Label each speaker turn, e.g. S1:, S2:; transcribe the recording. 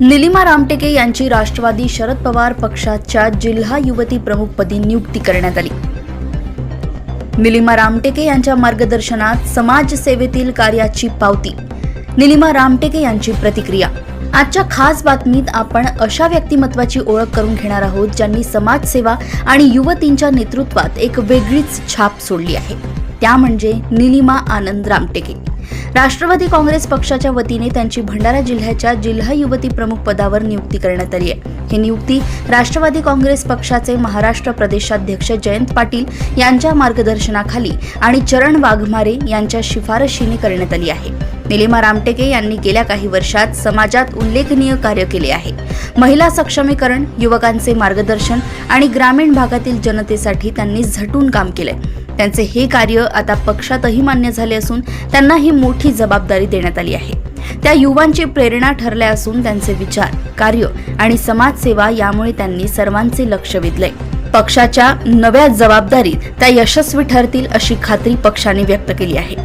S1: निलिमा रामटेके यांची राष्ट्रवादी शरद पवार पक्षाच्या जिल्हा युवती प्रमुखपदी नियुक्ती करण्यात आली. निलिमा रामटेके यांच्या मार्गदर्शनात समाजसेवेतील कार्याची पावती निलिमा रामटेके यांची प्रतिक्रिया. आजच्या खास बातमीत आपण अशा व्यक्तिमत्वाची ओळख करून घेणार आहोत ज्यांनी समाजसेवा आणि युवतींच्या नेतृत्वात एक वेगळीच छाप सोडली आहे. त्या म्हणजे निलिमा आनंद रामटेके. राष्ट्रवादी काँग्रेस पक्षाच्या वतीने त्यांची भंडारा जिल्ह्याच्या जिल्हा युवती प्रमुख पदावर नियुक्ती करण्यात आली आहे. ही नियुक्ती राष्ट्रवादी काँग्रेस पक्षाचे महाराष्ट्र प्रदेशाध्यक्ष जयंत पाटील यांच्या मार्गदर्शनाखाली आणि चरण वाघमारे यांच्या शिफारशीने करण्यात आली आहे. निलिमा रामटेके यांनी गेल्या काही वर्षात समाजात उल्लेखनीय कार्य केले आहे. महिला सक्षमीकरण युवकांचे मार्गदर्शन आणि ग्रामीण भागातील जनतेसाठी त्यांनी झटून काम केलंय. त्यांचे हे कार्य आता पक्षातही मान्य झाले असून त्यांना ही मोठी जबाबदारी देण्यात आली आहे. त्या युवांची प्रेरणा ठरल्या असून त्यांचे विचार कार्य आणि समाजसेवा यामुळे त्यांनी सर्वांचे लक्ष वेधले पक्षाच्या नव्या जबाबदारीत त्या यशस्वी ठरतील अशी खात्री पक्षाने व्यक्त केली आहे.